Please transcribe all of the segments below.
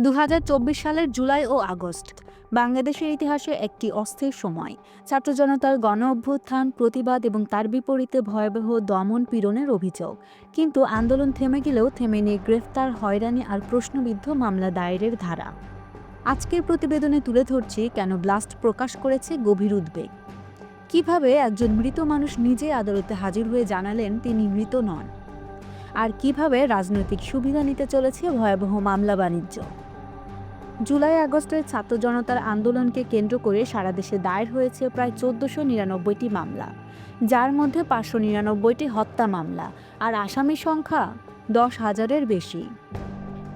দু হাজার চব্বিশ সালের জুলাই ও আগস্ট বাংলাদেশের ইতিহাসে একটি অস্থির সময়। ছাত্র জনতার গণ অভ্যুত্থান, প্রতিবাদ এবং তার বিপরীতে ভয়াবহ দমন পীড়নের অভিযোগ। কিন্তু আন্দোলন থেমে গেলেও থেমেনি গ্রেফতার, হয়রানি আর প্রশ্নবিদ্ধ মামলা দায়েরের ধারা। আজকের প্রতিবেদনে তুলে ধরছি কেন ব্লাস্ট প্রকাশ করেছে গভীর উদ্বেগ। কীভাবে একজন মৃত মানুষ নিজে আদালতে হাজির হয়ে জানালেন তিনি মৃত নন? আর কীভাবে রাজনৈতিক সুবিধা নিতে চলেছে ভয়াবহ মামলা বাণিজ্য? জুলাই আগস্টের ছাত্র জনতার আন্দোলনকে কেন্দ্র করে সারা দেশে দায়ের হয়েছে প্রায় চোদ্দশো নিরানব্বইটি মামলা, যার মধ্যে পাঁচশো নিরানব্বইটি হত্যা মামলা আর আসামির সংখ্যা দশ হাজারের বেশি।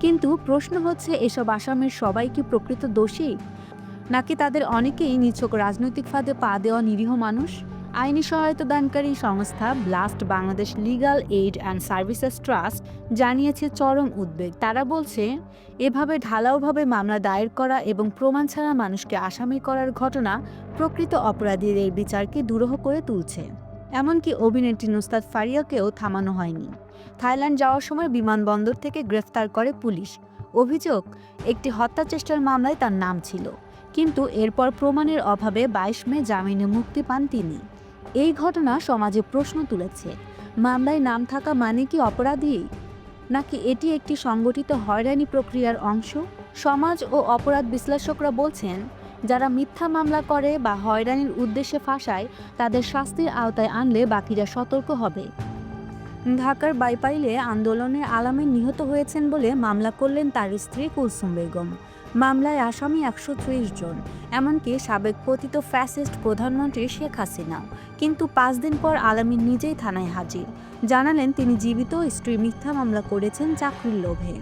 কিন্তু প্রশ্ন হচ্ছে, এসব আসামির সবাই কি প্রকৃত দোষী? নাকি তাদের অনেকেই নিছক রাজনৈতিক ফাঁদে পা দেওয়া নিরীহ মানুষ? আইনি সহায়তা দানকারী সংস্থা BLAST Bangladesh legal aid and services trust জানিয়েছে চরম উদ্বেগ। তারা বলছে, এভাবে ঢালাওভাবে মামলা দায়ের করা এবং প্রমাণ ছাড়া মানুষকে আসামি করার ঘটনা প্রকৃত অপরাধীদের বিচারকে দুরূহ করে তুলছে। এমনকি অভিনেত্রী নুস্তাদ ফারিয়াকেও থামানো হয়নি। থাইল্যান্ড যাওয়ার সময় বিমানবন্দর থেকে গ্রেফতার করে পুলিশ। অভিযোগ, একটি হত্যা চেষ্টার মামলায় তার নাম ছিল। কিন্তু এরপর প্রমাণের অভাবে বাইশ মে জামিনে মুক্তি পান তিনি। এই ঘটনা সমাজে প্রশ্ন তুলেছে। মামলায় নাম থাকা মানে কি অপরাধী? নাকি এটি একটি সংগঠিত হয়রানি প্রক্রিয়ার অংশ? সমাজ ও অপরাধ বিশ্লেষকরা বলছেন, যারা মিথ্যা মামলা করে বা হয়রানির উদ্দেশ্যে ফাঁসায়, তাদের শাস্তির আওতায় আনলে বাকিরা সতর্ক হবে। ঢাকার বাইপাইলে আন্দোলনের আলামে নিহত হয়েছেন বলে মামলা করলেন তার স্ত্রী কুলসুম বেগম। মামলায় আসামি একশো ত্রিশ জন, এমনকি সাবেক পতিত ফ্যাসিস্ট প্রধানমন্ত্রী শেখ হাসিনা। কিন্তু পাঁচ দিন পর আলামিন নিজেই থানায় হাজির। জানালেন তিনি জীবিত স্ত্রী মিথ্যা মামলা করেছেন চাকরির লোভে।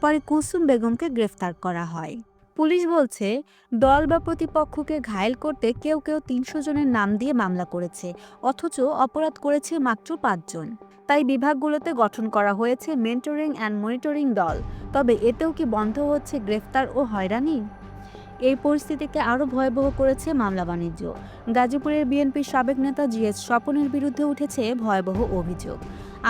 পরে কুসুম বেগমকে গ্রেফতার করা হয়। পুলিশ বলছে, দল বা প্রতিপক্ষকে ঘায়েল করতে কেউ কেউ তিনশো জনের নাম দিয়ে মামলা করেছে, অথচ অপরাধ করেছে মাত্র পাঁচজন। তাই বিভাগগুলোতে গঠন করা হয়েছে মেন্টরিং অ্যান্ড মনিটরিং দল। তবে এতেও কি বন্ধ হচ্ছে গ্রেফতার ও হয়রানি? এই পরিস্থিতিকে আরও ভয়াবহ করেছে মামলা বাণিজ্য। গাজীপুরের বিএনপির সাবেক নেতা জিএস স্বপনের বিরুদ্ধে উঠেছে ভয়াবহ অভিযোগ।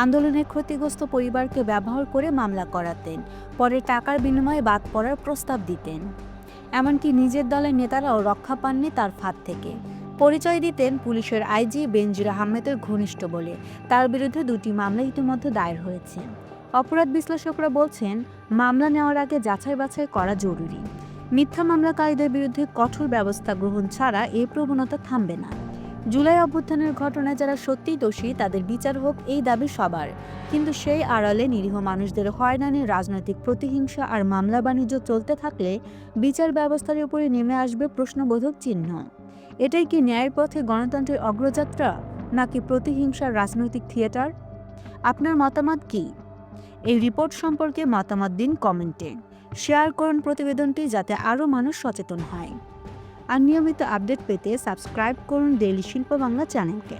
আন্দোলনের ক্ষতিগ্রস্ত পরিবারকে ব্যবহার করে মামলা করাতেন, পরে টাকার বিনিময়ে বাদ পড়ার প্রস্তাব দিতেন। এমনকি নিজের দলের নেতারাও রক্ষা পাননি তার ফাঁদ থেকে। পরিচয় দিতেন পুলিশের আইজি বেনজির আহমেদের ঘনিষ্ঠ বলে। তার বিরুদ্ধে দুটি মামলা ইতিমধ্যে দায়ের হয়েছে। অপরাধ বিশ্লেষকরা বলছেন, মামলা নেওয়ার আগে যাচাই বাছাই করা জরুরি। মিথ্যা মামলাকারীদের বিরুদ্ধে কঠোর ব্যবস্থা গ্রহণ ছাড়া এই প্রবণতা থামবে না। জুলাই অভ্যুত্থানের ঘটনায় যারা সত্যিই দোষী, তাদের বিচার হোক, এই দাবি সবার। কিন্তু সেই আড়ালে নিরীহ মানুষদের হয়রানির রাজনৈতিক প্রতিহিংসা আর মামলা বাণিজ্য চলতে থাকলে বিচার ব্যবস্থার উপরে নেমে আসবে প্রশ্নবোধক চিহ্ন। এটাই কি ন্যায়ের পথে গণতন্ত্রের অগ্রযাত্রা, নাকি প্রতিহিংসার রাজনৈতিক থিয়েটার? আপনার মতামত কি? এই রিপোর্ট সম্পর্কে মতামত দিন কমেন্টে। শেয়ার করুন প্রতিবেদনটি যাতে আরও মানুষ সচেতন হয়। আর নিয়মিত আপডেট পেতে সাবস্ক্রাইব করুন ডেইলি শিল্প বাংলা চ্যানেলকে।